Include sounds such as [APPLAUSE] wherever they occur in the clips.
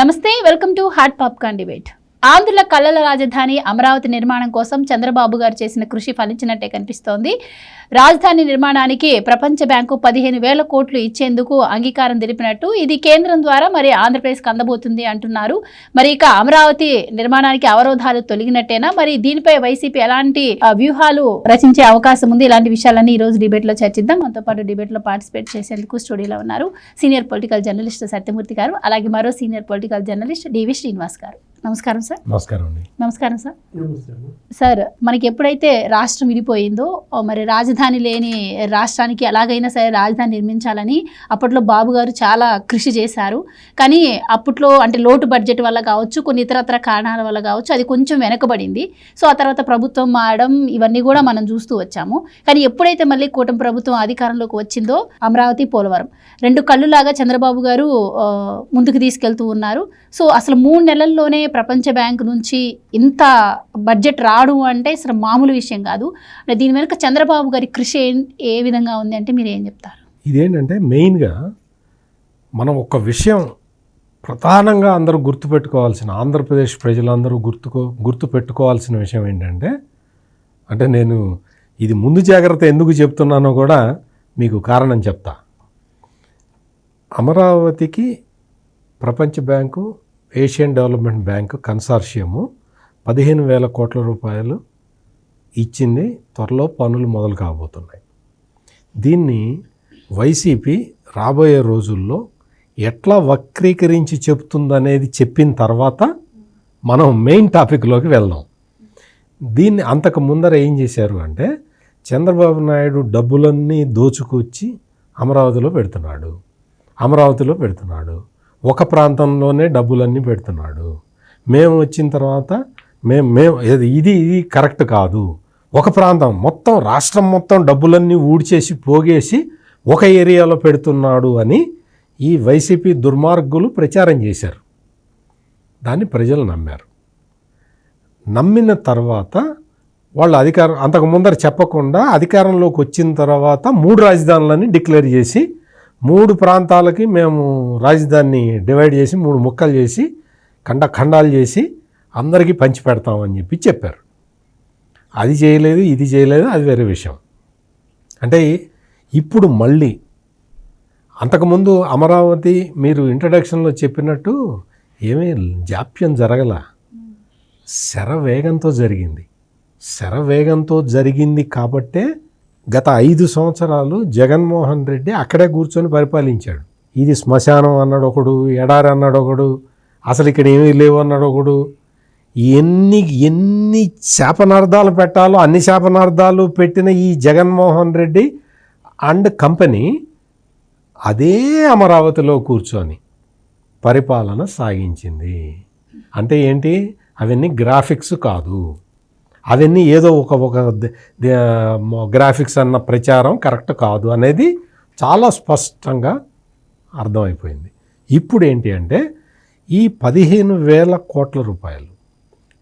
నమస్తే welcome to Hot Popcorn debate. ఆంధ్రుల కళల రాజధాని అమరావతి నిర్మాణం కోసం చంద్రబాబు గారు చేసిన కృషి ఫలించినట్టే కనిపిస్తోంది. రాజధాని నిర్మాణానికి ప్రపంచ బ్యాంకు పదిహేను వేల కోట్లు ఇచ్చేందుకు అంగీకారం తెలిపినట్టు ఇది కేంద్రం ద్వారా మరి ఆంధ్రప్రదేశ్కి అందబోతుంది అంటున్నారు. మరి ఇక అమరావతి నిర్మాణానికి అవరోధాలు తొలగినట్టేనా? మరి దీనిపై వైసీపీ ఎలాంటి వ్యూహాలు రచించే అవకాశం ఉంది? ఇలాంటి విషయాలన్నీ ఈ రోజు డిబేట్లో చర్చిద్దాం. మనతో పాటు డిబేట్లో పార్టిసిపేట్ చేసేందుకు స్టూడియోలో ఉన్నారు సీనియర్ పొలిటికల్ జర్నలిస్ట్ సత్యమూర్తి గారు అలాగే మరో senior political journalist D V Srinivas garu. నమస్కారం సార్. నమస్కారం అండి. నమస్కారం సార్. సార్ మనకి ఎప్పుడైతే రాష్ట్రం విడిపోయిందో మరి రాజధాని లేని రాష్ట్రానికి ఎలాగైనా సరే రాజధాని నిర్మించాలని అప్పట్లో బాబు గారు చాలా కృషి చేశారు. కానీ అప్పట్లో అంటే లోటు బడ్జెట్ వల్ల కావచ్చు కొన్ని ఇతరత్ర కారణాల వల్ల కావచ్చు అది కొంచెం వెనకబడింది. సో ఆ తర్వాత ప్రభుత్వం మారడం ఇవన్నీ కూడా మనం చూస్తూ వచ్చాము. కానీ ఎప్పుడైతే మళ్ళీ కూటమి ప్రభుత్వం అధికారంలోకి వచ్చిందో అమరావతి పోలవరం. రెండు కళ్ళులాగా చంద్రబాబు గారు ముందుకు తీసుకెళ్తూ ఉన్నారు. సో అసలు మూడు నెలల్లోనే ప్రపంచ బ్యాంక్ నుంచి ఇంత బడ్జెట్ రావడం అంటే అసలు మామూలు విషయం కాదు. అంటే దీని వెనుక చంద్రబాబు గారి కృషి ఏ- ఏ విధంగా ఉంది అంటే మీరు ఏం చెప్తారు? ఇదేంటంటే మెయిన్గా మనం ఒక విషయం ప్రధానంగా అందరూ గుర్తుపెట్టుకోవాల్సిన ఆంధ్రప్రదేశ్ ప్రజలందరూ గుర్తుకో గుర్తుపెట్టుకోవాల్సిన విషయం ఏంటంటే అంటే నేను ఇది ముందు జాగ్రత్త ఎందుకు చెప్తున్నానో కూడా మీకు కారణం చెప్తా. అమరావతికి ప్రపంచ bank Asian development bank consortium పదిహేను వేల కోట్ల రూపాయలు ఇచ్చింది. త్వరలో పనులు మొదలు కాబోతున్నాయి. దీన్ని వైసీపీ రాబోయే రోజుల్లో ఎట్లా వక్రీకరించి చెప్తుందనేది చెప్పిన తర్వాత మనం మెయిన్ టాపిక్లోకి వెళ్దాం. దీన్ని అంతకు ముందర ఏం చేశారు అంటే చంద్రబాబు నాయుడు డబ్బులన్నీ దోచుకొచ్చి అమరావతిలో పెడుతున్నాడు. అమరావతిలో పెడుతున్నాడు. ఒక ప్రాంతంలోనే డబ్బులన్నీ పెడుతున్నాడు. మేము వచ్చిన తర్వాత మేము మేము ఇది ఇది కరెక్ట్ కాదు. ఒక ప్రాంతం మొత్తం రాష్ట్రం మొత్తం డబ్బులన్నీ ఊడ్చేసి పోగేసి ఒక ఏరియాలో పెడుతున్నాడు అని ఈ వైసీపీ దుర్మార్గులు ప్రచారం చేశారు. దాన్ని ప్రజలు నమ్మారు. నమ్మిన తర్వాత వాళ్ళు అధికారం అంతకు ముందర చెప్పకుండా అధికారంలోకి వచ్చిన తర్వాత మూడు రాజధానులని డిక్లేర్ చేసి మూడు ప్రాంతాలకి మేము రాజధానిని డివైడ్ చేసి మూడు ముక్కలు చేసి ఖండ ఖండాలు చేసి అందరికీ పంచి పెడతామని చెప్పి చెప్పారు. అది చేయలేదు ఇది చేయలేదు అది వేరే విషయం. అంటే ఇప్పుడు మళ్ళీ అంతకుముందు అమరావతి మీరు ఇంట్రడక్షన్లో చెప్పినట్టు ఏమీ జాప్యం జరగల. శరవేగంతో జరిగింది. శరవేగంతో జరిగింది కాబట్టే గత ఐదు సంవత్సరాలు జగన్మోహన్ రెడ్డి అక్కడే కూర్చొని పరిపాలించాడు. ఇది శ్మశానం అన్నాడు ఒకడు ఎడారి అన్నాడు ఒకడు అసలు ఇక్కడ ఏమీ లేవు అన్నాడు ఒకడు. ఎన్ని ఎన్ని శాపనార్థాలు పెట్టాలో అన్ని శాపనార్థాలు పెట్టిన ఈ జగన్మోహన్ రెడ్డి అండ్ కంపెనీ అదే అమరావతిలో కూర్చొని పరిపాలన సాగించింది. అంటే ఏంటి? అవన్నీ గ్రాఫిక్స్ కాదు. అవన్నీ ఏదో ఒక ఒక ద- గ్రాఫిక్స్ అన్న ప్రచారం కరెక్ట్ కాదు అనేది చాలా స్పష్టంగా అర్థమైపోయింది. ఇప్పుడు ఏంటి అంటే ఈ పదిహేను వేల కోట్ల రూపాయలు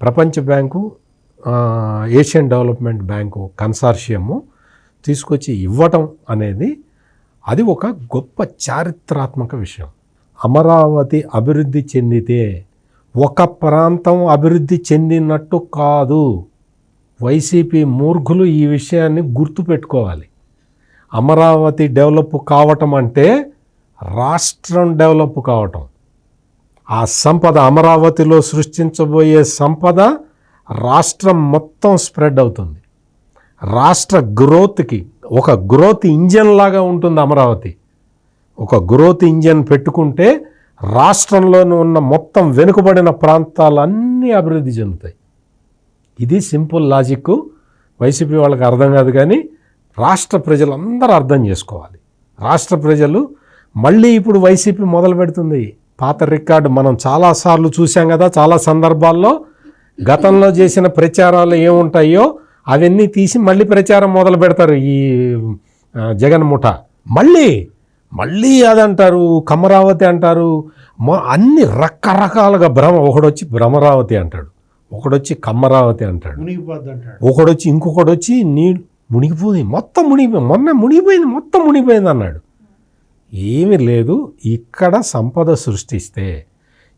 ప్రపంచ bank Asian development bank consortium తీసుకొచ్చి ఇవ్వటం అనేది అది ఒక గొప్ప చారిత్రాత్మక విషయం. అమరావతి అభివృద్ధి చెందితే ఒక ప్రాంతం అభివృద్ధి చెందినట్టు కాదు. వైసీపీ మూర్ఖులు ఈ విషయాన్ని గుర్తుపెట్టుకోవాలి అమరావతి డెవలప్ కావటం అంటే రాష్ట్రం డెవలప్ కావటం. ఆ సంపద అమరావతిలో సృష్టించబోయే సంపద రాష్ట్రం మొత్తం స్ప్రెడ్ అవుతుంది. రాష్ట్ర గ్రోత్కి ఒక గ్రోత్ ఇంజన్ లాగా ఉంటుంది అమరావతి. ఒక గ్రోత్ ఇంజన్ పెట్టుకుంటే రాష్ట్రంలోని ఉన్న మొత్తం వెనుకబడిన ప్రాంతాలన్నీ అభివృద్ధి చెందుతాయి. ఇది సింపుల్ లాజిక్ వైసీపీ వాళ్ళకి అర్థం కాదు కానీ రాష్ట్ర ప్రజలందరూ అర్థం చేసుకోవాలి. రాష్ట్ర ప్రజలు మళ్ళీ ఇప్పుడు వైసీపీ మొదలు పెడుతుంది. పాత రికార్డు మనం చాలాసార్లు చూసాం కదా చాలా సందర్భాల్లో. గతంలో చేసిన ప్రచారాలు ఏముంటాయో అవన్నీ తీసి మళ్ళీ ప్రచారం మొదలు పెడతారు ఈ జగన్ ముఠ. మళ్ళీ మళ్ళీ అదంటారు కమరావతి అంటారు. అన్ని రకరకాలుగా భ్రమ ఒకడొచ్చి భ్రమరావతి అంటాడు. ఒకడొచ్చి కమ్మరావతి అంటాడు. ఒకడొచ్చి ఇంకొకడు వచ్చి నీ మునిగిపోయింది. మొత్తం మునిగిపోయింది మొన్న మునిగిపోయింది మొత్తం మునిగిపోయింది అన్నాడు. ఏమీ లేదు ఇక్కడ సంపద సృష్టిస్తే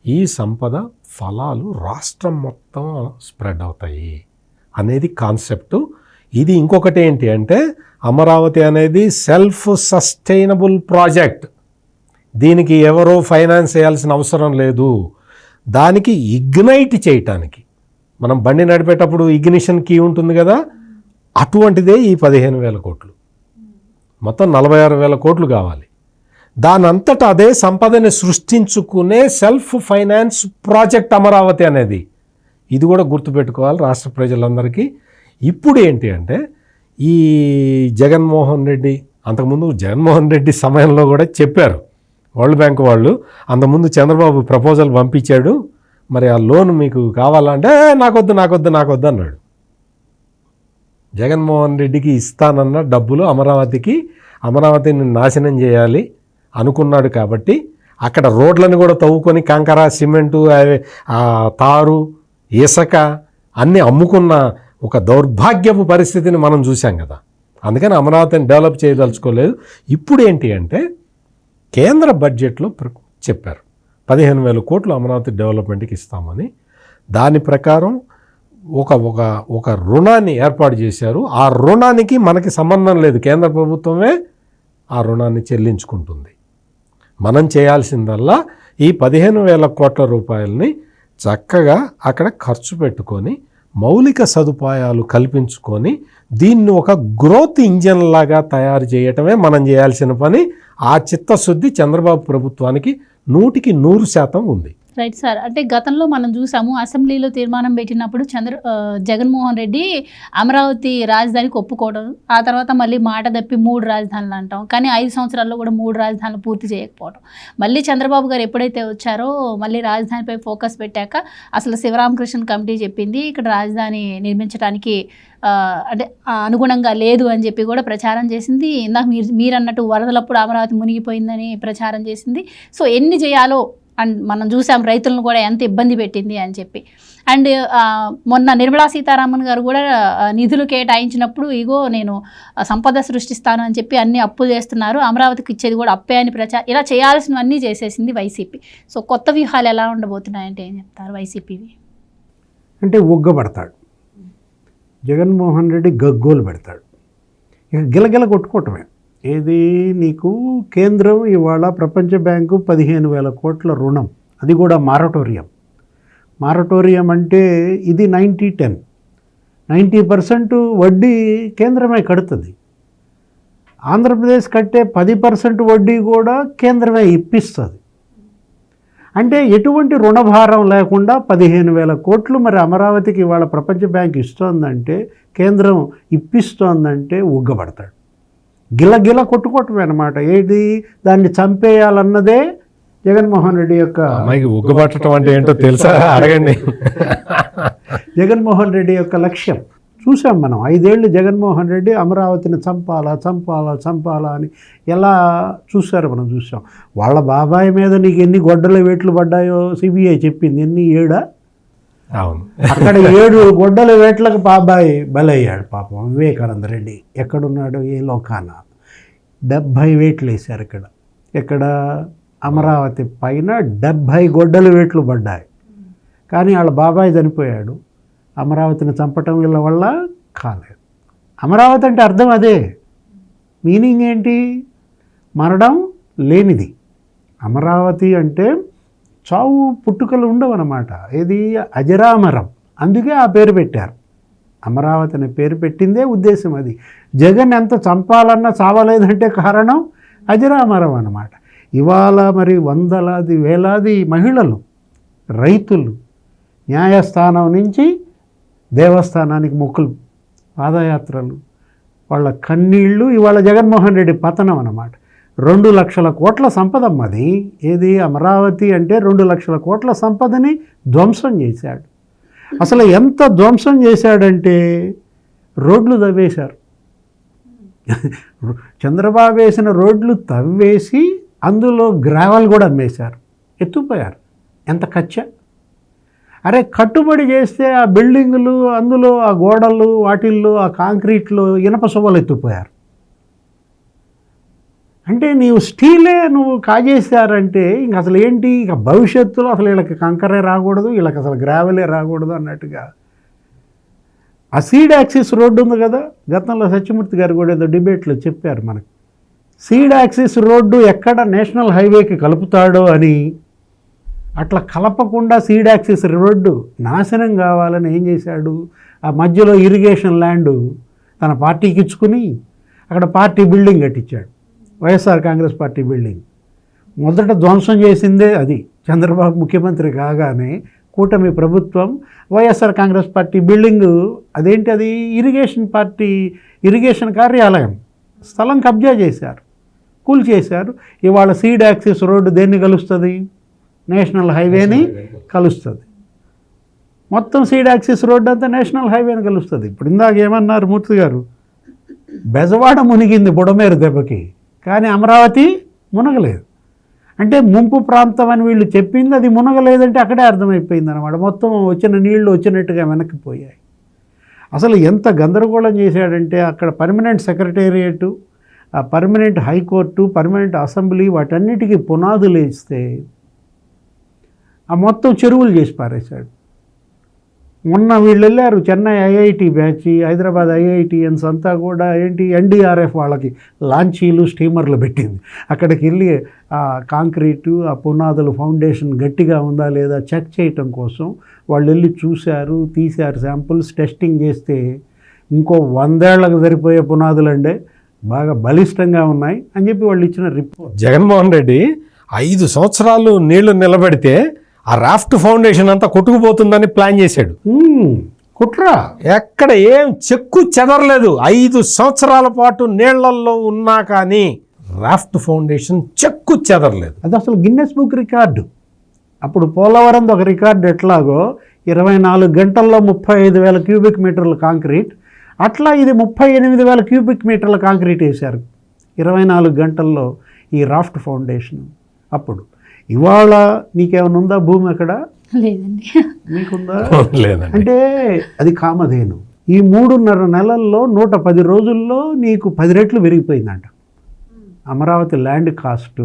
ఈ సంపద ఫలాలు రాష్ట్రం మొత్తం స్ప్రెడ్ అవుతాయి అనేది కాన్సెప్టు. ఇది ఇంకొకటి ఏంటి అంటే అమరావతి అనేది సెల్ఫ్ సస్టైనబుల్ ప్రాజెక్ట్. దీనికి ఎవరో ఫైనాన్స్ చేయాల్సిన అవసరం లేదు. దానికి ఇగ్నైట్ చేయటానికి. మనం బండి నడిపేటప్పుడు ఇగ్నిషన్ కీ ఉంటుంది కదా? అటువంటిదే ఈ పదిహేను వేల కోట్లు. మొత్తం నలభై ఆరు వేల కోట్లు కావాలి. దానంతట అదే సంపదని సృష్టించుకునే సెల్ఫ్ ఫైనాన్స్ ప్రాజెక్ట్ అమరావతి అనేది. ఇది కూడా గుర్తుపెట్టుకోవాలి రాష్ట్ర ప్రజలందరికీ. ఇప్పుడు ఏంటి అంటే ఈ జగన్మోహన్ రెడ్డి అంతకుముందు జగన్మోహన్ రెడ్డి సమయంలో కూడా చెప్పారు. వరల్డ్ బ్యాంక్ వాళ్ళు అంతకుముందు చంద్రబాబు ప్రపోజల్ పంపించాడు. మరి ఆ లోన్ మీకు కావాలంటే నాకొద్దు నాకొద్దు నాకొద్దు అన్నాడు. జగన్మోహన్ రెడ్డికి ఇస్తానన్న డబ్బులు అమరావతికి అమరావతిని నాశనం చేయాలి అనుకున్నాడు కాబట్టి అక్కడ రోడ్లను కూడా తవ్వుకొని కంకర సిమెంటు అవి, తారు ఇసుక అన్నీ అమ్ముకున్న ఒక దౌర్భాగ్యపు పరిస్థితిని మనం చూసాం కదా. అందుకని అమరావతిని డెవలప్ చేయదలుచుకోలేదు. ఇప్పుడు ఏంటి అంటే కేంద్ర బడ్జెట్లో చెప్పారు. పదిహేను వేల కోట్లు అమరావతి డెవలప్మెంట్కి ఇస్తామని. దాని ప్రకారం ఒక ఒక ఒక రుణాన్ని ఏర్పాటు చేశారు. ఆ రుణానికి మనకి సంబంధం లేదు. కేంద్ర ప్రభుత్వమే ఆ రుణాన్ని చెల్లించుకుంటుంది. మనం చేయాల్సిందల్లా ఈ పదిహేను వేల కోట్ల రూపాయలని చక్కగా అక్కడ ఖర్చు పెట్టుకొని మౌలిక సదుపాయాలు కల్పించుకొని దీన్ని ఒక గ్రోత్ ఇంజన్ లాగా తయారు చేయటమే మనం చేయాల్సిన పని. ఆ చిత్తశుద్ధి చంద్రబాబు ప్రభుత్వానికి నూటికి నూరు శాతం ఉంది. Right sir. అంటే గతంలో మనం చూసాము అసెంబ్లీలో తీర్మానం పెట్టినప్పుడు చంద్ర జగన్మోహన్ రెడ్డి అమరావతి రాజధానికి ఒప్పుకోవడం ఆ తర్వాత మళ్ళీ మాట తప్పి మూడు రాజధానులు అంటాం. కానీ ఐదు సంవత్సరాల్లో కూడా మూడు రాజధానులు పూర్తి చేయకపోవడం. మళ్ళీ చంద్రబాబు గారు ఎప్పుడైతే వచ్చారో మళ్ళీ రాజధానిపై ఫోకస్ పెట్టాక అసలు శివరామకృష్ణ కమిటీ చెప్పింది ఇక్కడ రాజధాని నిర్మించడానికి అంటే అనుగుణంగా లేదు అని చెప్పి కూడా ప్రచారం చేసింది. ఇందాక మీరు మీరు అన్నట్టు వరదలప్పుడు అమరావతి మునిగిపోయిందని ప్రచారం చేసింది. సో ఎన్ని చేయాలో అండ్ మనం చూసాం రైతులను కూడా ఎంత ఇబ్బంది పెట్టింది అని చెప్పి. అండ్ మొన్న నిర్మలా సీతారామన్ గారు కూడా నిధులు కేటాయించినప్పుడు ఇగో నేను సంపద సృష్టిస్తాను అని చెప్పి అన్ని అప్పులు చేస్తున్నారు. అమరావతికి ఇచ్చేది కూడా అప్పే అని ప్రచారం ఇలా చేయాల్సినవన్నీ చేసేసింది వైసీపీ. సో కొత్త వ్యూహాలు ఎలా ఉండబోతున్నాయంటే ఏం చెప్తారు వైసీపీవి? అంటే ఉగ్గబడతాడు జగన్మోహన్ రెడ్డి గగ్గోలు పెడతాడు. ఇక గిలగిల కొట్టుకోవటమే. ఏది? నీకు కేంద్రం ఇవాళ ప్రపంచ బ్యాంకు పదిహేను వేల కోట్ల రుణం. అది కూడా మారటోరియం. మారటోరియం అంటే ఇది నైంటీ టెన్. నైంటీ పర్సెంట్ వడ్డీ కేంద్రమే కడుతుంది. ఆంధ్రప్రదేశ్ కట్టే పది పర్సెంట్ వడ్డీ కూడా కేంద్రమే ఇప్పిస్తుంది. అంటే ఎటువంటి రుణభారం లేకుండా పదిహేను వేల కోట్లు మరి అమరావతికి ఇవాళ ప్రపంచ బ్యాంక్ ఇస్తోందంటే కేంద్రం ఇప్పిస్తోందంటే ఉగ్గబడతాడు. గిలగిల కొట్టుకోవటమే అనమాట ఏది? దాన్ని చంపేయాలన్నదే జగన్మోహన్ రెడ్డి యొక్క అమ్మాయికి ఉగ్గబట్టడం అంటే ఏంటో తెలుసా? అడగండి. జగన్మోహన్ రెడ్డి యొక్క లక్ష్యం. చూసాం మనం ఐదేళ్ళు జగన్మోహన్ రెడ్డి అమరావతిని చంపాలా చంపాలా చంపాలా అని ఎలా చూశారు మనం చూసాం వాళ్ళ బాబాయ్ మీద నీకు ఎన్ని గొడ్డల వేట్లు పడ్డాయో సిబిఐ చెప్పింది ఎన్ని ఏడా? అవును. అక్కడ ఏడు గొడ్డల వేట్లకు బాబాయ్ బలయ్యాడు పాపం. వివేకానంద రెడ్డి ఎక్కడున్నాడు? ఏ లోకాన. డెబ్భై వేట్లు వేశారు ఇక్కడ. ఇక్కడ అమరావతి పైన డెబ్భై గొడ్డల వేట్లు పడ్డాయి. కానీ వాళ్ళ బాబాయ్ చనిపోయాడు. అమరావతిని చంపటం వీళ్ళ వల్ల కాలేదు. అమరావతి అంటే అర్థం అదే. మీనింగ్ ఏంటి? మరణం లేనిది. అమరావతి అంటే చావు పుట్టుకలు ఉండవన్నమాట. ఇది అజరామరం. అందుకే ఆ పేరు పెట్టారు. అమరావతి అనే పేరు పెట్టిందే ఉద్దేశం అది. జగన్ ఎంత చంపాలన్నా చావలేదంటే కారణం అజరామరం అన్నమాట. ఇవాళ మరి వందలాది వేలాది మహిళలు రైతులు న్యాయస్థానం నుంచి దేవస్థానానికి మొక్కులు పాదయాత్రలు వాళ్ళ కన్నీళ్ళు ఇవాళ జగన్మోహన్ రెడ్డి పతనం అన్నమాట. రెండు లక్షల కోట్ల సంపద అమ్మది ఏది? అమరావతి అంటే రెండు లక్షల కోట్ల సంపదని ధ్వంసం చేశాడు. అసలు ఎంత ధ్వంసం చేశాడంటే రోడ్లు తవ్వేశారు. చంద్రబాబు వేసిన రోడ్లు తవ్వేసి అందులో గ్రావెల్ కూడా అమ్మేశారు. ఎత్తుపోయారు ఎంత ఖర్చ? అరే కట్టుబడి చేస్తే ఆ బిల్డింగులు అందులో ఆ గోడలు వాటిల్లో ఆ కాంక్రీట్లో ఇనప శుభలు ఎత్తుపోయారు అంటే నీవు స్టీలే నువ్వు కాజేశారంటే ఇంక అసలు ఏంటి? ఇక భవిష్యత్తులో అసలు వీళ్ళకి కంకరే రాకూడదు వీళ్ళకి అసలు గ్రావెలే రాకూడదు అన్నట్టుగా. ఆ సీడ్ యాక్సిస్ రోడ్డు ఉంది కదా గతంలో సత్యమూర్తి గారు కూడా ఏదో డిబేట్లో చెప్పారు మనకి. సీడ్ యాక్సిస్ రోడ్డు ఎక్కడ నేషనల్ హైవేకి కలుపుతాడో అని అట్లా కలపకుండా సీడ్ యాక్సిస్ రోడ్డు నాశనం కావాలని ఏం చేశాడు? ఆ మధ్యలో ఇరిగేషన్ ల్యాండ్ తన పార్టీకి ఇచ్చుకుని అక్కడ పార్టీ బిల్డింగ్ కట్టించాడు. YSR Congress party building. మొదట ధ్వంసం చేసిందే అది. చంద్రబాబు ముఖ్యమంత్రి కాగానే కూటమి ప్రభుత్వం వైఎస్ఆర్ కాంగ్రెస్ పార్టీ బిల్డింగ్ అదేంటి అది? ఇరిగేషన్ పార్టీ ఇరిగేషన్ కార్యాలయం. స్థలం కబ్జా చేశారు. కూల్ చేశారు. ఇవాళ సీడ్ యాక్సిస్ రోడ్డు దేన్ని కలుస్తుంది? నేషనల్ హైవేని కలుస్తుంది. మొత్తం సీడ్ యాక్సిస్ రోడ్డు అంతా నేషనల్ హైవేని కలుస్తుంది. ఇప్పుడు ఇందాక ఏమన్నారు మూర్తి గారు? బెజవాడ మునిగింది బుడమేరు దెబ్బకి. కానీ అమరావతి మునగలేదు. అంటే ముంపు ప్రాంతం అని వీళ్ళు చెప్పింది అది మునగలేదంటే అక్కడే అర్థమైపోయింది అనమాట మొత్తం వచ్చిన నీళ్ళు వచ్చినట్టుగా వెనక్కిపోయాయి అసలు ఎంత గందరగోళం చేశాడంటే అక్కడ పర్మనెంట్ సెక్రటేరియట్ ఆ permanent high court permanent assembly వాటన్నిటికీ పునాదులు వేస్తే ఆ మొత్తం చెరువులు చేసి పారేశాడు. మొన్న వీళ్ళు వెళ్ళారు Chennai IIT batch Hyderabad IITians అంతా కూడా ఏంటి ఎన్డీఆర్ఎఫ్ వాళ్ళకి లాంచీలు స్టీమర్లు పెట్టింది. అక్కడికి వెళ్ళి ఆ కాంక్రీటు ఆ పునాదులు ఫౌండేషన్ గట్టిగా ఉందా లేదా చెక్ చేయటం కోసం వాళ్ళు వెళ్ళి చూశారు తీశారు శాంపుల్స్ టెస్టింగ్ చేస్తే ఇంకో వందేళ్ళకు సరిపోయే పునాదులండే. బాగా బలిష్టంగా ఉన్నాయి అని చెప్పి వాళ్ళు ఇచ్చిన రిపోర్ట్. జగన్మోహన్ రెడ్డి ఐదు సంవత్సరాలు నీళ్ళు నిలబెడితే ఆ రాఫ్ట్ ఫౌండేషన్ అంతా కొట్టుకుపోతుందని ప్లాన్ చేశాడు. కుట్రా. ఎక్కడ ఏం చెక్కు చెదరలేదు. ఐదు సంవత్సరాల పాటు నీళ్ళల్లో ఉన్నా కానీ రాఫ్ట్ ఫౌండేషన్ చెక్కు చెదరలేదు. అది అసలు గిన్నెస్ బుక్ రికార్డు. అప్పుడు పోలవరం ఒక రికార్డు ఎట్లాగో ఇరవై నాలుగు గంటల్లో ముప్పై ఐదు వేల క్యూబిక్ మీటర్ల కాంక్రీట్ అట్లా ఇది ముప్పై ఎనిమిది వేల క్యూబిక్ మీటర్ల కాంక్రీట్ వేశారు. ఇరవై నాలుగు గంటల్లో ఈ రాఫ్ట్ ఫౌండేషన్ అప్పుడు. ఇవాళ నీకేమైనా ఉందా భూమి అక్కడ? లేదండి. నీకుందా? [LAUGHS] లేదండి. అంటే అది కామధేను. ఈ మూడున్నర నెలల్లో నూట పది రోజుల్లో నీకు పది రెట్లు పెరిగిపోయిందంట అమరావతి ల్యాండ్ కాస్ట్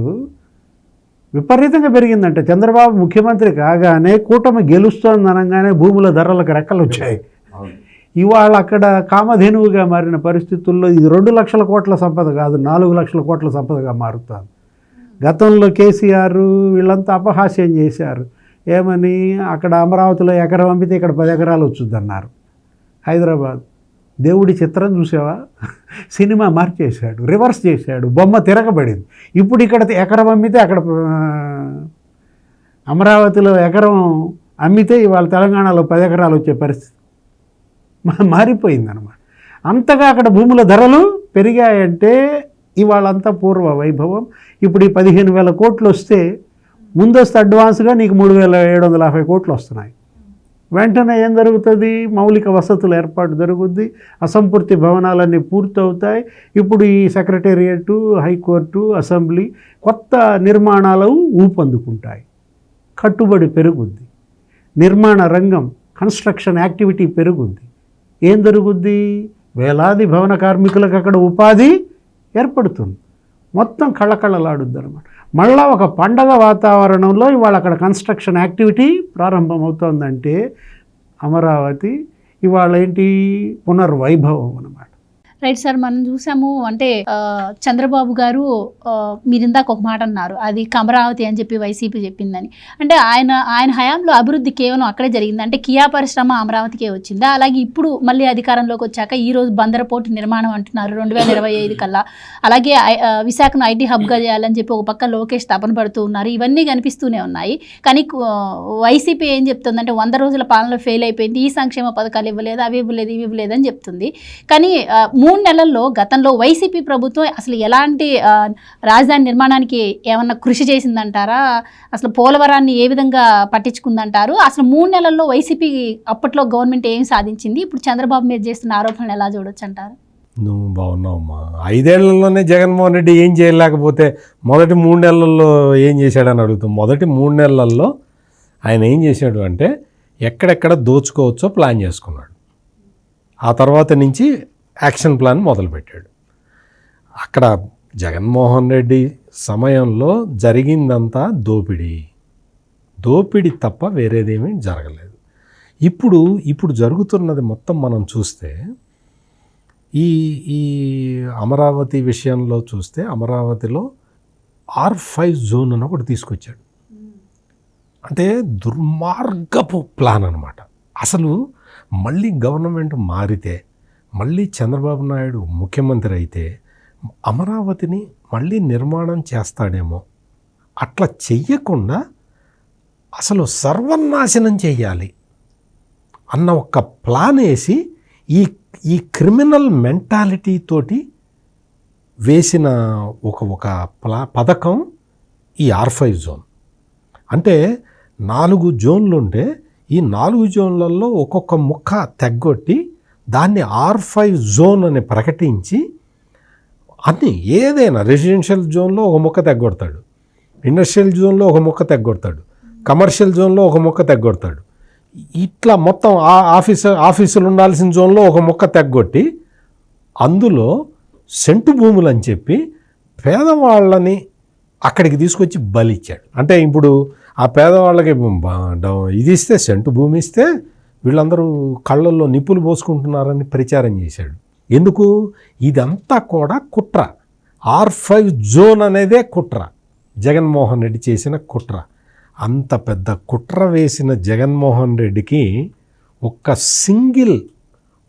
విపరీతంగా పెరిగిందంట. చంద్రబాబు ముఖ్యమంత్రి కాగానే కూటమి గెలుస్తోంది అనగానే భూముల ధరలకు రెక్కలు వచ్చాయి. ఇవాళ అక్కడ కామధేనువుగా మారిన పరిస్థితుల్లో ఇది రెండు లక్షల కోట్ల సంపద కాదు నాలుగు లక్షల కోట్ల సంపదగా మారుతుంది. గతంలో కేసీఆర్ వీళ్ళంతా అపహాస్యం చేశారు. ఏమని? అక్కడ అమరావతిలో ఎకరం అమ్మితే ఇక్కడ పది ఎకరాలు వచ్చుద్దన్నారు. హైదరాబాద్. దేవుడి చిత్రం చూసావా? సినిమా మార్చేశాడు రివర్స్ చేశాడు బొమ్మ తిరగబడింది. ఇప్పుడు ఇక్కడ ఎకరం అమ్మితే అక్కడ అమరావతిలో ఎకరం అమ్మితే ఇవాళ తెలంగాణలో పది ఎకరాలు వచ్చే పరిస్థితి. మా- మారిపోయిందనమాట అంతగా అక్కడ భూముల ధరలు పెరిగాయంటే ఇవాళంతా పూర్వ వైభవం. ఇప్పుడు ఈ పదిహేను వేల కోట్లు వస్తే ముందస్తు అడ్వాన్స్గా నీకు మూడు వేల ఏడు వందల యాభై కోట్లు వస్తున్నాయి. వెంటనే ఏం జరుగుతుంది? మౌలిక వసతుల ఏర్పాటు జరుగుద్ది. అసంపూర్తి భవనాలన్నీ పూర్తవుతాయి. ఇప్పుడు ఈ సెక్రటేరియట్ హైకోర్టు అసెంబ్లీ కొత్త నిర్మాణాలు ఊపందుకుంటాయి. కట్టుబడి పెరుగుద్ది. నిర్మాణ రంగం కన్స్ట్రక్షన్ యాక్టివిటీ పెరుగుద్ది. ఏం జరుగుద్ది? వేలాది భవన కార్మికులకు అక్కడ ఉపాధి ఏర్పడుతుంది. మొత్తం కళకళలాడుద్ది అనమాట మళ్ళీ ఒక పండగ వాతావరణంలో ఇవాళ అక్కడ కన్స్ట్రక్షన్ యాక్టివిటీ ప్రారంభమవుతోందంటే అమరావతి ఇవాళ ఏంటి? పునర్వైభవం అనమాట రైట్ సార్ మనం చూసాము అంటే చంద్రబాబు గారు మీరు ఇందాక ఒక మాట అన్నారు అది కమరావతి అని చెప్పి వైసీపీ చెప్పిందని. అంటే ఆయన ఆయన హయాంలో అభివృద్ధి కేవలం అక్కడే జరిగింది. అంటే కియా పరిశ్రమ అమరావతికే వచ్చిందా? అలాగే ఇప్పుడు మళ్ళీ అధికారంలోకి వచ్చాక ఈ రోజు బందరపోర్టు నిర్మాణం అంటున్నారు రెండు వేల ఇరవై ఐదు కల్లా. అలాగే విశాఖను ఐటీ హబ్గా చేయాలని చెప్పి ఒక పక్క లోకేష్ తపన పడుతూ ఉన్నారు. ఇవన్నీ కనిపిస్తూనే ఉన్నాయి. కానీ వైసీపీ ఏం చెప్తుందంటే వంద రోజుల పాలనలో ఫెయిల్ అయిపోయింది. ఈ సంక్షేమ పథకాలు ఇవ్వలేదు అవి ఇవ్వలేదు ఇవి ఇవ్వలేదు అని చెప్తుంది. కానీ మూడు నెలల్లో గతంలో వైసీపీ ప్రభుత్వం అసలు ఎలాంటి రాజధాని నిర్మాణానికి ఏమన్నా కృషి చేసిందంటారా? అసలు పోలవరాన్ని ఏ విధంగా పట్టించుకుందంటారు? అసలు మూడు నెలల్లో వైసీపీ అప్పట్లో గవర్నమెంట్ ఏం సాధించింది? ఇప్పుడు చంద్రబాబు మీద చేస్తున్న ఆరోపణలు ఎలా చూడొచ్చు అంటారు నువ్వు బాగున్నావమ్మా. ఐదేళ్ళలోనే జగన్మోహన్ రెడ్డి ఏం చేయలేకపోతే మొదటి మూడు నెలల్లో ఏం చేశాడని అడుగుతాం. మొదటి మూడు నెలల్లో ఆయన ఏం చేశాడు అంటే ఎక్కడెక్కడ దోచుకోవచ్చో ప్లాన్ చేసుకున్నాడు. ఆ తర్వాత నుంచి యాక్షన్ ప్లాన్ మొదలుపెట్టాడు. అక్కడ జగన్మోహన్ రెడ్డి సమయంలో జరిగిందంతా దోపిడీ. దోపిడీ తప్ప వేరేదేమీ జరగలేదు. ఇప్పుడు ఇప్పుడు జరుగుతున్నది మొత్తం మనం చూస్తే ఈ ఈ అమరావతి విషయంలో చూస్తే అమరావతిలో ఆర్ ఫైవ్ జోన్ అని ఒకటి తీసుకొచ్చాడు. అంటే దుర్మార్గపు ప్లాన్ అనమాట అసలు మళ్ళీ గవర్నమెంట్ మారితే మళ్ళీ చంద్రబాబు నాయుడు ముఖ్యమంత్రి అయితే అమరావతిని మళ్ళీ నిర్మాణం చేస్తాడేమో. అట్లా చెయ్యకుండా అసలు సర్వనాశనం చేయాలి అన్న ఒక ప్లాన్ వేసి ఈ ఈ క్రిమినల్ మెంటాలిటీ తోటి వేసిన ఒక ఒక ప్లా పథకం ఈ ఆర్ ఫైవ్ జోన్. అంటే నాలుగు జోన్లు ఉంటే ఈ నాలుగు జోన్లలో ఒక్కొక్క ముక్క తెగ్గొట్టి దాన్ని ఆర్ ఫైవ్ జోన్ అని ప్రకటించి అన్ని ఏదైనా రెసిడెన్షియల్ జోన్లో ఒక ముక్క తెగ్గొడతాడు. ఇండస్ట్రియల్ జోన్లో ఒక ముక్క తెగ్గొడతాడు. కమర్షియల్ జోన్లో ఒక ముక్క తెగ్గొడతాడు. ఇట్లా మొత్తం ఆ ఆఫీసు ఆఫీసులు ఉండాల్సిన జోన్లో ఒక ముక్క తెగ్గొట్టి అందులో సెంటు భూములు అని చెప్పి పేదవాళ్ళని అక్కడికి తీసుకొచ్చి బలిచ్చాడు అంటే ఇప్పుడు ఆ పేదవాళ్ళకి ఇది ఇస్తే సెంటు భూమి ఇస్తే వీళ్ళందరూ కళ్ళల్లో నిప్పులు పోసుకుంటున్నారని ప్రచారం చేశాడు. ఎందుకు? ఇదంతా కూడా కుట్ర. ఆర్ ఫైవ్ జోన్ అనేదే కుట్ర. జగన్మోహన్ రెడ్డి చేసిన కుట్ర. అంత పెద్ద కుట్ర వేసిన జగన్మోహన్ రెడ్డికి ఒక్క సింగిల్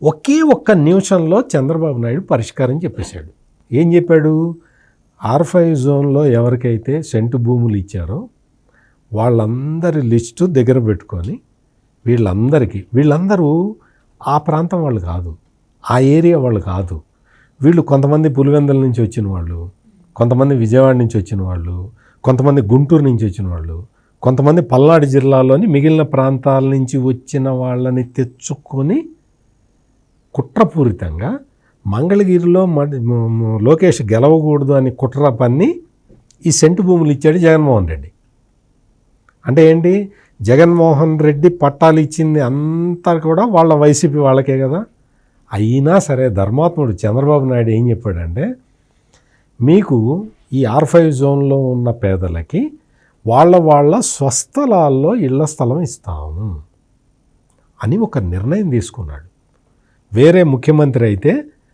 ఒకే ఒక్క నిమిషంలో చంద్రబాబు నాయుడు పరిష్కారం చెప్పేశాడు. ఏం చెప్పాడు? ఆర్ ఫైవ్ జోన్లో ఎవరికైతే సెంటు భూములు ఇచ్చారో వాళ్ళందరి లిస్టు దగ్గర పెట్టుకొని వీళ్ళందరికీ వీళ్ళందరూ ఆ ప్రాంతం వాళ్ళు కాదు ఆ ఏరియా వాళ్ళు కాదు. వీళ్ళు కొంతమంది పులివెందుల నుంచి వచ్చిన వాళ్ళు కొంతమంది విజయవాడ నుంచి వచ్చిన వాళ్ళు కొంతమంది గుంటూరు నుంచి వచ్చిన వాళ్ళు కొంతమంది పల్నాడు జిల్లాలోని మిగిలిన ప్రాంతాల నుంచి వచ్చిన వాళ్ళని తెచ్చుకొని కుట్రపూరితంగా మంగళగిరిలో మ- లోకేష్ గెలవకూడదు అని కుట్ర పన్ని ఈ సెంటు భూములు ఇచ్చాడు జగన్మోహన్ రెడ్డి. అంటే ఏంటి? జగన్మోహన్ రెడ్డి పట్టాలు ఇచ్చింది అంతా కూడా వాళ్ళ వైసీపీ వాళ్ళకే కదా. అయినా సరే ధర్మాత్ముడు చంద్రబాబు నాయుడు ఏం చెప్పాడంటే మీకు ఈ ఆర్ ఫైవ్ జోన్లో ఉన్న పేదలకి వాళ్ళ వాళ్ళ స్వస్థలాల్లో ఇళ్ళ స్థలం ఇస్తాము అని ఒక నిర్ణయం తీసుకున్నాడు. వేరే ముఖ్యమంత్రి అయితే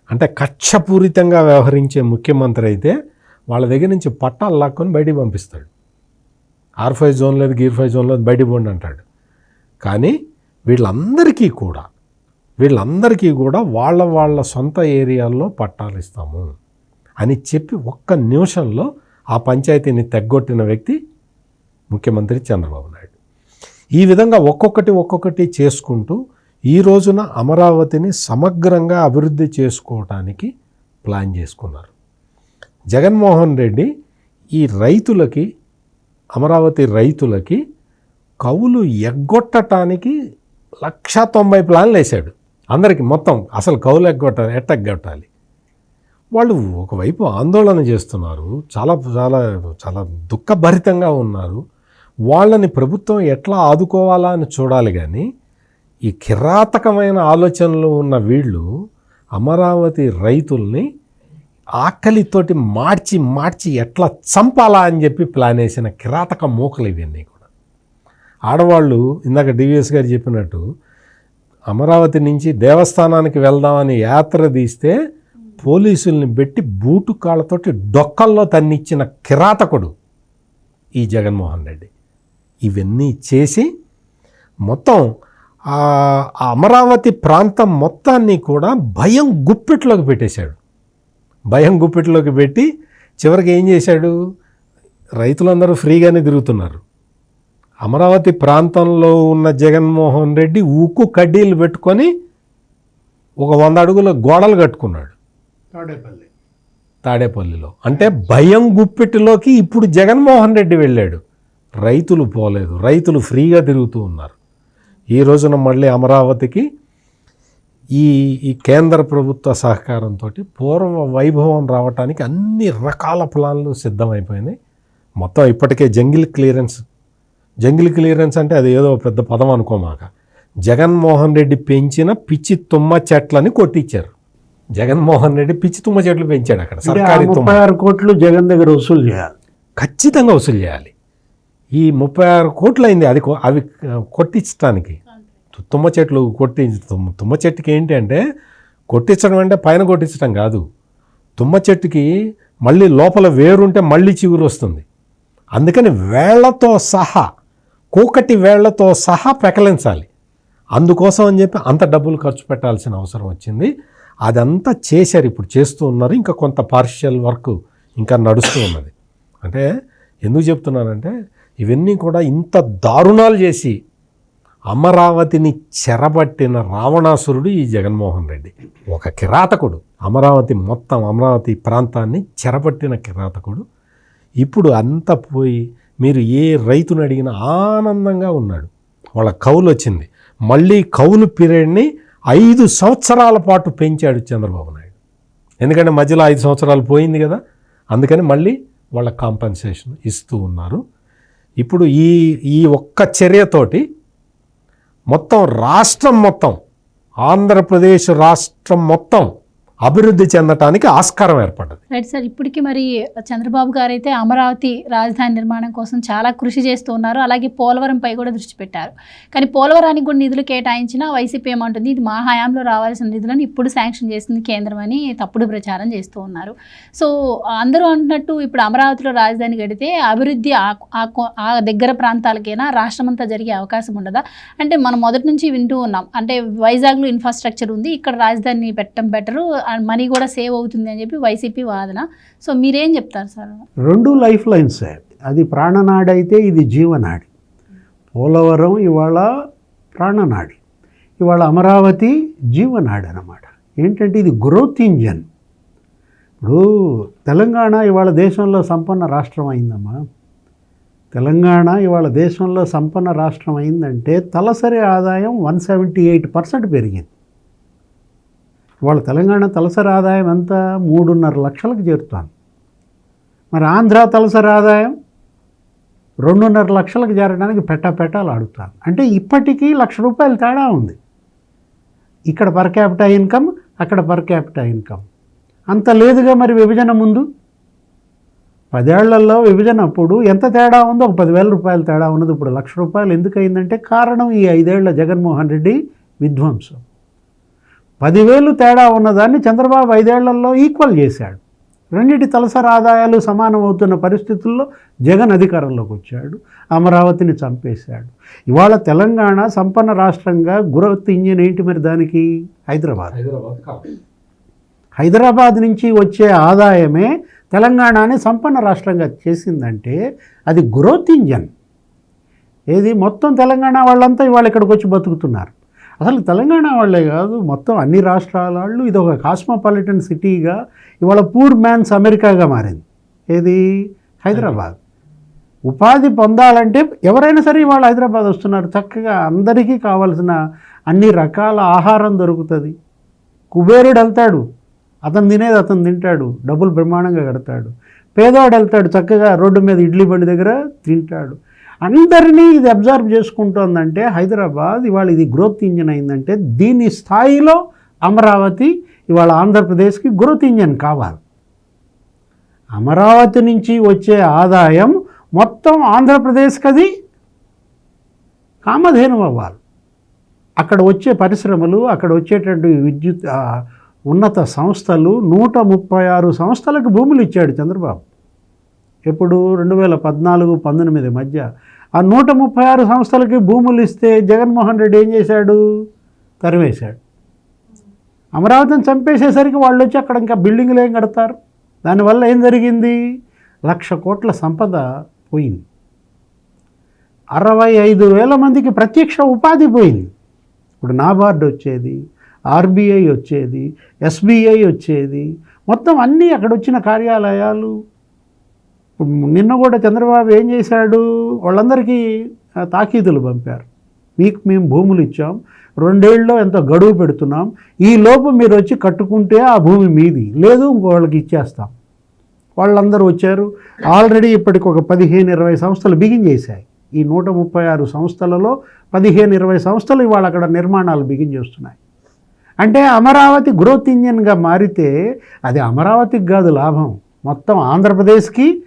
అంటే కక్షపూరితంగా వ్యవహరించే ముఖ్యమంత్రి అయితే వాళ్ళ దగ్గర నుంచి పట్టాలు లాక్కొని బయటికి పంపిస్తాడు. ఆర్ ఫైవ్ జోన్ లేదు గీర్ ఫైవ్ జోన్ లేదు బయటికి పోండి అంటాడు. కానీ వీళ్ళందరికీ కూడా వీళ్ళందరికీ కూడా వాళ్ళ వాళ్ళ సొంత ఏరియాల్లో పట్టాలు ఇస్తాము అని చెప్పి ఒక్క నిమిషంలో ఆ పంచాయతీని తెగ్గొట్టిన వ్యక్తి ముఖ్యమంత్రి చంద్రబాబు నాయుడు. ఈ విధంగా ఒక్కొక్కటి ఒక్కొక్కటి చేసుకుంటూ ఈ రోజున అమరావతిని సమగ్రంగా అభివృద్ధి చేసుకోవటానికి ప్లాన్ చేసుకున్నారు. జగన్మోహన్ రెడ్డి ఈ రైతులకి అమరావతి రైతులకి కవులు ఎగ్గొట్టటానికి లక్ష తొంభై ప్లాన్లు వేశాడు. అందరికీ మొత్తం అసలు కవులు ఎగ్గొట్టాలి ఎట్టెగ్గొట్టాలి వాళ్ళు ఒకవైపు ఆందోళన చేస్తున్నారు చాలా చాలా చాలా దుఃఖభరితంగా ఉన్నారు. వాళ్ళని ప్రభుత్వం ఎట్లా ఆదుకోవాలా అని చూడాలి కానీ ఈ కిరాతకమైన ఆలోచనలు ఉన్న వీళ్ళు అమరావతి రైతుల్ని ఆకలితోటి మార్చి మార్చి ఎట్లా చంపాలా అని చెప్పి ప్లాన్ వేసిన కిరాతక మూకలు ఇవన్నీ కూడా. ఆడవాళ్ళు ఇందాక డివిఎస్ గారు చెప్పినట్టు అమరావతి నుంచి దేవస్థానానికి వెళ్దామని యాత్ర తీస్తే పోలీసుల్ని పెట్టి బూటు కాళ్ళతోటి డొక్కల్లో తన్నిచ్చిన కిరాతకుడు ఈ జగన్మోహన్ రెడ్డి. ఇవన్నీ చేసి మొత్తం ఆ అమరావతి ప్రాంతం మొత్తాన్ని కూడా భయం గుప్పిట్లోకి పెట్టేశాడు. భయం గుప్పిట్లోకి పెట్టి చివరికి ఏం చేశాడు? రైతులందరూ ఫ్రీగానే తిరుగుతున్నారు. అమరావతి ప్రాంతంలో ఉన్న జగన్మోహన్ రెడ్డి ఉక్కు కడ్డీలు పెట్టుకొని ఒక వంద అడుగుల గోడలు కట్టుకున్నాడు. తాడేపల్లి. తాడేపల్లిలో. అంటే భయం గుప్పిటిలోకి ఇప్పుడు జగన్మోహన్ రెడ్డి వెళ్ళాడు. రైతులు పోలేదు. రైతులు ఫ్రీగా తిరుగుతూ ఉన్నారు. ఈ రోజున మళ్ళీ అమరావతికి ఈ ఈ కేంద్ర ప్రభుత్వ సహకారంతో పూర్వ వైభవం రావడానికి అన్ని రకాల ప్లాన్లు సిద్ధమైపోయినాయి. మొత్తం ఇప్పటికే జంగిల్ క్లియరెన్స్ జంగిల్ క్లియరెన్స్ అంటే అది ఏదో పెద్ద పదం అనుకోమాక. జగన్మోహన్ రెడ్డి పెంచిన పిచ్చి తుమ్మ చెట్లని కొట్టించారు జగన్మోహన్ రెడ్డి పిచ్చి తుమ్మ చెట్లు పెంచాడు అక్కడ. సర్కారీ ముప్పై ఆరు కోట్లు జగన్ దగ్గర వసూలు చేయాలి. ఖచ్చితంగా వసూలు చేయాలి. ఈ ముప్పై ఆరు కోట్లు అయింది అది అవి కొట్టించడానికి తుమ్మ చెట్లు కొట్టి తుమ్మ తుమ్మ చెట్టుకి ఏంటి అంటే కొట్టించడం అంటే పైన కొట్టించడం కాదు. తుమ్మ చెట్టుకి మళ్ళీ లోపల వేరుంటే మళ్ళీ చిగురు వస్తుంది. అందుకని వేళ్ళతో సహా కూకటి వేళ్ళతో సహా పెకలించాలి అందుకోసం అని చెప్పి అంత డబ్బులు ఖర్చు పెట్టాల్సిన అవసరం వచ్చింది. అదంతా చేశారు ఇప్పుడు చేస్తూ ఉన్నారు. ఇంకా కొంత పార్షియల్ వర్క్ ఇంకా నడుస్తూ ఉన్నది. అంటే ఎందుకు చెప్తున్నానంటే ఇవన్నీ కూడా ఇంత దారుణాలు చేసి అమరావతిని చెరబట్టిన రావణాసురుడు ఈ జగన్మోహన్ రెడ్డి. ఒక కిరాతకుడు. అమరావతి మొత్తం అమరావతి ప్రాంతాన్ని చెరబట్టిన కిరాతకుడు. ఇప్పుడు అంతా పోయి మీరు ఏ రైతును అడిగినా ఆనందంగా ఉన్నాడు. వాళ్ళ కౌలు వచ్చింది. మళ్ళీ కౌలు పీరియడ్ని ఐదు సంవత్సరాల పాటు పెంచాడు చంద్రబాబు నాయుడు. ఎందుకంటే మధ్యలో ఐదు సంవత్సరాలు పోయింది కదా. అందుకని మళ్ళీ వాళ్ళ కాంపన్సేషన్ ఇస్తూ ఉన్నారు. ఇప్పుడు ఈ ఈ ఒక్క చర్యతోటి మొత్తం రాష్ట్రం మొత్తం. ఆంధ్రప్రదేశ్ రాష్ట్రం మొత్తం. అభివృద్ధి చెందటానికి ఆస్కారం ఏర్పడ్డది. రైట్ సార్ ఇప్పటికి మరి చంద్రబాబు గారు అయితే అమరావతి రాజధాని నిర్మాణం కోసం చాలా కృషి చేస్తూ ఉన్నారు. అలాగే పోలవరంపై కూడా దృష్టి పెట్టారు. కానీ పోలవరానికి కూడా నిధులు కేటాయించినా వైసీపీ ఏమంటుంది ఇది మా హయాంలో రావాల్సిన నిధులను ఇప్పుడు శాంక్షన్ చేసింది కేంద్రం అని తప్పుడు ప్రచారం చేస్తూ ఉన్నారు. సో అందరూ అంటున్నట్టు ఇప్పుడు అమరావతిలో రాజధాని కడితే అభివృద్ధి ఆ- ఆ ఆ దగ్గర ప్రాంతాలకైనా రాష్ట్రమంతా జరిగే అవకాశం ఉండదా? అంటే మనం మొదటి నుంచి వింటూ ఉన్నాం. అంటే వైజాగ్లో ఇన్ఫ్రాస్ట్రక్చర్ ఉంది ఇక్కడ రాజధాని పెట్టడం బెటరు మనీ కూడా సేవ్ అవుతుంది అని చెప్పి వైసీపీ వాదన. సో మీరేం చెప్తారు సార్? రెండు లైఫ్ లైన్స్ అది ప్రాణనాడి అయితే ఇది జీవనాడి. పోలవరం ఇవాళ ప్రాణనాడి. ఇవాళ అమరావతి జీవనాడి అన్నమాట ఏంటంటే ఇది గ్రోత్ ఇంజన్ ఇప్పుడు తెలంగాణ ఇవాళ దేశంలో సంపన్న రాష్ట్రం అయిందమ్మా. తెలంగాణ ఇవాళ దేశంలో సంపన్న రాష్ట్రం అయిందంటే తలసరి ఆదాయం వన్ సెవెంటీ ఎయిట్ పర్సెంట్ పెరిగింది. వాళ్ళ తెలంగాణ తలసరి ఆదాయం ఎంత? మూడున్నర లక్షలకు చేరుతోంది. మరి ఆంధ్ర తలసరి ఆదాయం రెండున్నర లక్షలకు చేరడానికి పెట్ట పెట్టాలు ఆడుతాను అంటే ఇప్పటికీ లక్ష రూపాయలు తేడా ఉంది. ఇక్కడ పర్ క్యాపిటా ఇన్కమ్ అక్కడ పర్ క్యాపిటా ఇన్కమ్. అంత లేదుగా మరి విభజన ముందు? పదేళ్ళలో విభజన అప్పుడు ఎంత తేడా ఉందో ఒక పదివేల రూపాయలు తేడా ఉన్నది. ఇప్పుడు లక్ష రూపాయలు ఎందుకు అయిందంటే కారణం ఈ ఐదేళ్ళ జగన్మోహన్ రెడ్డి విధ్వంసం. పదివేలు తేడా ఉన్నదాన్ని చంద్రబాబు ఐదేళ్ళలో ఈక్వల్ చేశాడు. రెండింటి తలసరి ఆదాయాలు సమానం అవుతున్న పరిస్థితుల్లో జగన్ అధికారంలోకి వచ్చాడు. అమరావతిని చంపేశాడు. ఇవాళ తెలంగాణ సంపన్న రాష్ట్రంగా గురవత్ ఇంజిన్ ఏంటి మరి దానికి? హైదరాబాద్. హైదరాబాద్ నుంచి వచ్చే ఆదాయమే తెలంగాణని సంపన్న రాష్ట్రంగా చేసిందంటే అది గ్రోత్ ఇంజన్. ఏది? మొత్తం తెలంగాణ వాళ్ళంతా ఇవాళ ఇక్కడికి వచ్చి బతుకుతున్నారు. అసలు తెలంగాణ వాళ్ళే కాదు మొత్తం అన్ని రాష్ట్రాల వాళ్ళు ఇది ఒక కాస్మోపాలిటన్ సిటీగా ఇవాళ పూర్ మ్యాన్స్ అమెరికాగా మారింది. ఏది? హైదరాబాద్. ఉపాధి పొందాలంటే ఎవరైనా సరే ఇవాళ హైదరాబాద్ వస్తున్నారు. చక్కగా అందరికీ కావాల్సిన అన్ని రకాల ఆహారం దొరుకుతుంది. కుబేరుడు వెళ్తాడు. అతను తినేది అతను తింటాడు. డబ్బులు బ్రహ్మాండంగా కడతాడు. పేదవాడు వెళ్తాడు. చక్కగా రోడ్డు మీద ఇడ్లీ బండి దగ్గర తింటాడు. అందరినీ ఇది అబ్జర్వ్ చేసుకుంటోందంటే హైదరాబాద్ ఇవాళ ఇది గ్రోత్ ఇంజన్ అయిందంటే దీని స్థాయిలో అమరావతి ఇవాళ ఆంధ్రప్రదేశ్కి గ్రోత్ ఇంజన్ కావాలి. అమరావతి నుంచి వచ్చే ఆదాయం మొత్తం ఆంధ్రప్రదేశ్కి అది కామధేను అవ్వాలి. అక్కడ వచ్చే పరిశ్రమలు అక్కడ వచ్చేటటువంటి విద్యుత్ ఉన్నత సంస్థలు నూట ముప్పై ఆరు సంస్థలకు భూములు ఇచ్చాడు చంద్రబాబు. ఎప్పుడు రెండు వేల పద్నాలుగు పంతొమ్మిది మధ్య. ఆ నూట ముప్పై ఆరు సంస్థలకి భూములు ఇస్తే జగన్మోహన్ రెడ్డి ఏం చేశాడు? తరివేశాడు అమరావతిని చంపేసేసరికి వాళ్ళు వచ్చి అక్కడ ఇంకా బిల్డింగ్లు ఏం కడతారు? దానివల్ల ఏం జరిగింది? లక్ష కోట్ల సంపద పోయింది. అరవై ఐదు వేల మందికి ప్రత్యక్ష ఉపాధి పోయింది. ఇప్పుడు నాబార్డు వచ్చేది ఆర్బీఐ వచ్చేది ఎస్బీఐ వచ్చేది మొత్తం అన్నీ అక్కడ వచ్చిన కార్యాలయాలు ఇప్పుడు నిన్న కూడా చంద్రబాబు ఏం చేశాడు? వాళ్ళందరికీ తాకీదులు పంపారు. మీకు మేము భూములు ఇచ్చాం. రెండేళ్ళలో ఎంతో గడువు పెడుతున్నాం. ఈ లోపు మీరు వచ్చి కట్టుకుంటే ఆ భూమి మీది. లేదు ఇంకో వాళ్ళకి ఇచ్చేస్తాం. వాళ్ళందరూ వచ్చారు. ఆల్రెడీ ఇప్పటికి ఒక పదిహేను ఇరవై సంస్థలు బిగిన్ చేశాయి. ఈ నూట ముప్పై ఆరు సంస్థలలో పదిహేను ఇరవై సంస్థలు ఇవాళ అక్కడ నిర్మాణాలు బిగిన్ చేస్తున్నాయి. అంటే అమరావతి గ్రోత్ ఇంజిన్గా మారితే అది అమరావతికి కాదు లాభం. మొత్తం ఆంధ్రప్రదేశ్కి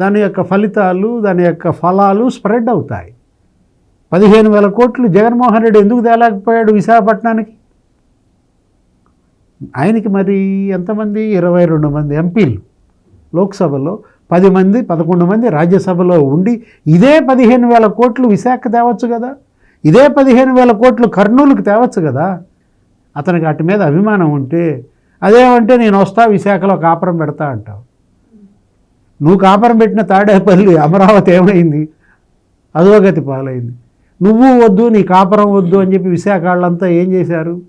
దాని యొక్క ఫలితాలు దాని యొక్క ఫలాలు స్ప్రెడ్ అవుతాయి. పదిహేను వేల కోట్లు జగన్మోహన్ రెడ్డి ఎందుకు తేలేకపోయాడు విశాఖపట్నానికి? ఆయనకి మరి ఎంతమంది? ఇరవై రెండు మంది ఎంపీలు. లోక్సభలో పది మంది పదకొండు మంది రాజ్యసభలో ఉండి ఇదే పదిహేను వేల కోట్లు విశాఖ తేవచ్చు కదా? ఇదే పదిహేను వేల కోట్లు కర్నూలుకి తేవచ్చు కదా? అతనికి వాటి మీద అభిమానం ఉంటే అదేమంటే నేను వస్తా విశాఖలో కాపురం పెడతా అంటావు. నువ్వు కాపురం పెట్టిన తాడేపల్లి అమరావతి ఏమైంది? అధోగతి పాలైంది. నువ్వు వద్దు నీ కాపురం వద్దు అని చెప్పి విశాఖ వాళ్ళంతా ఏం చేశారు?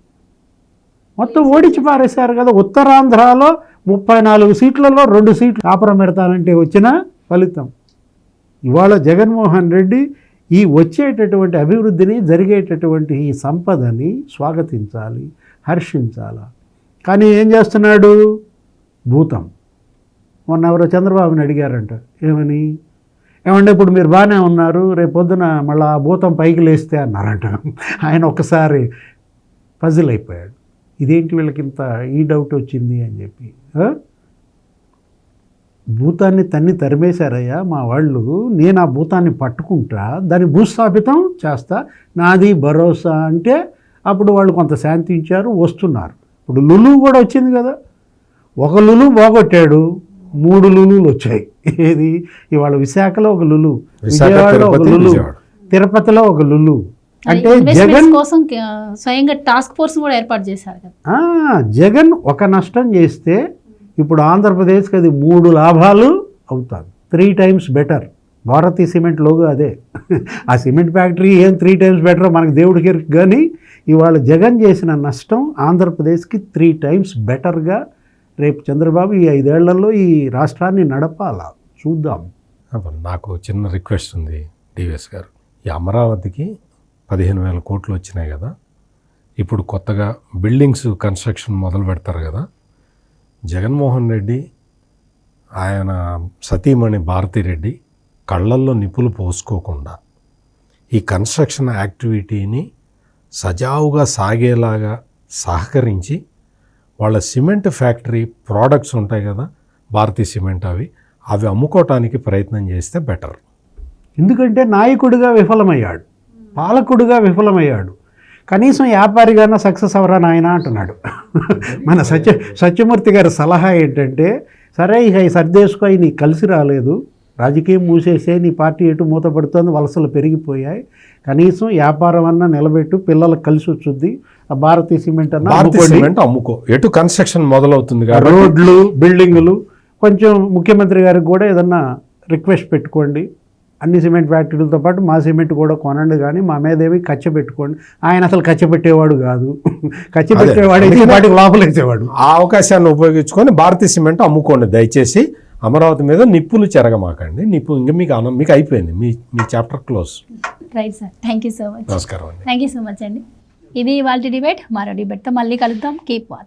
మొత్తం ఓడించి పారేశారు కదా. ఉత్తరాంధ్రలో ముప్పై నాలుగు సీట్లలో రెండు సీట్లు కాపురం పెడతానంటే వచ్చిన ఫలితం. ఇవాళ జగన్మోహన్ రెడ్డి ఈ వచ్చేటటువంటి అభివృద్ధిని జరిగేటటువంటి ఈ సంపదని స్వాగతించాలి హర్షించాలి. కానీ ఏం చేస్తున్నాడు? భూతం. మొన్న ఎవరో చంద్రబాబుని అడిగారంట. ఏమని? ఏమంటే ఇప్పుడు మీరు బాగానే ఉన్నారు రేపు పొద్దున మళ్ళీ ఆ భూతం పైకి లేస్తే అన్నారంట. ఆయన ఒక్కసారి పజిల్ అయిపోయాడు. ఇదేంటి వీళ్ళకి ఇంత ఈ డౌట్ వచ్చింది అని చెప్పి భూతాన్ని తన్ని తరిమేశారయ్యా మా వాళ్ళు నేను ఆ భూతాన్ని పట్టుకుంటా దాన్ని భూస్థాపితం చేస్తా నాది భరోసా అంటే అప్పుడు వాళ్ళు కొంత శాంతించారు వస్తున్నారు. ఇప్పుడు లులు కూడా వచ్చింది కదా. ఒక లులు పోగొట్టాడు. మూడు లులులు వచ్చాయి. ఏది? ఇవాళ విశాఖలో ఒక లులు విజయవాడలో ఒక లులు. తిరుపతిలో ఒక లులు. అంటే జగన్ కోసం స్వయంగా టాస్క్ ఫోర్స్ కూడా ఏర్పాటు చేశారు కదా. ఆ, జగన్ ఒక నష్టం చేస్తే ఇప్పుడు ఆంధ్రప్రదేశ్కి అది మూడు లాభాలు అవుతుంది three times better Bharathi cement logo అదే. ఆ సిమెంట్ ఫ్యాక్టరీ ఏం త్రీ టైమ్స్ బెటర్ మనకు దేవుడికి కానీ ఇవాళ జగన్ చేసిన నష్టం ఆంధ్రప్రదేశ్కి త్రీ టైమ్స్ బెటర్గా రేపు చంద్రబాబు ఈ ఐదేళ్ళలో ఈ రాష్ట్రాన్ని నడపాలా? చూద్దాం. నాకు చిన్న రిక్వెస్ట్ ఉంది డివిఎస్ గారు. ఈ అమరావతికి పదిహేను వేల కోట్లు వచ్చినాయి కదా. ఇప్పుడు కొత్తగా బిల్డింగ్స్ కన్స్ట్రక్షన్ మొదలు పెడతారు కదా. జగన్మోహన్ రెడ్డి ఆయన సతీమణి భారతిరెడ్డి కళ్ళల్లో నిప్పులు పోసుకోకుండా ఈ కన్స్ట్రక్షన్ యాక్టివిటీని సజావుగా సాగేలాగా సహకరించి వాళ్ళ సిమెంట్ ఫ్యాక్టరీ ప్రోడక్ట్స్ ఉంటాయి కదా భారతీ సిమెంట్ అవి అవి అమ్ముకోవటానికి ప్రయత్నం చేస్తే బెటర్. ఎందుకంటే నాయకుడిగా విఫలమయ్యాడు పాలకుడిగా విఫలమయ్యాడు. కనీసం వ్యాపారిగానే సక్సెస్ అవరా నాయన అంటున్నాడు. మన సత్య సత్యమూర్తి గారి సలహా ఏంటంటే సరే ఇక ఈ సర్దేసుకో అయి కలిసి రాలేదు రాజకీయం మూసేసే నీ పార్టీ ఎటు మూతపడుతోంది వలసలు పెరిగిపోయాయి కనీసం వ్యాపారం అన్నా నిలబెట్టు పిల్లలకు కలిసి వచ్చుద్ది ఆ భారతీయ సిమెంట్ అన్న భారతీ. సిమెంట్ అమ్ముకో. ఎటు కన్స్ట్రక్షన్ మొదలవుతుంది రోడ్లు బిల్డింగులు కొంచెం ముఖ్యమంత్రి గారికి కూడా ఏదన్నా రిక్వెస్ట్ పెట్టుకోండి. అన్ని సిమెంట్ ఫ్యాక్టరీలతో పాటు మా సిమెంట్ కూడా కొనండి కానీ మా మీద ఏమి కచ్చ పెట్టుకోండి. ఆయన అసలు కచ్చ పెట్టేవాడు కాదు. [LAUGHS] కచ్చ అదే. పెట్టేవాడు వాటికి లోపలేసేవాడు. ఆ అవకాశాన్ని ఉపయోగించుకొని భారతీ సిమెంట్ అమ్ముకోండి దయచేసి. అమరావతి మీద నిప్పులు చెరగమాకండి. నిప్పు ఇంకా మీకు అన మీకు అయిపోయింది. మీ మీ chapter close right sir thank you so much నమస్కారం అండి. థ్యాంక్ యూ సో మచ్ అండి. ఇది ఇవాళ డిబేట్ మరో డిబేట్తో మళ్ళీ కలుద్దాం. Keep watch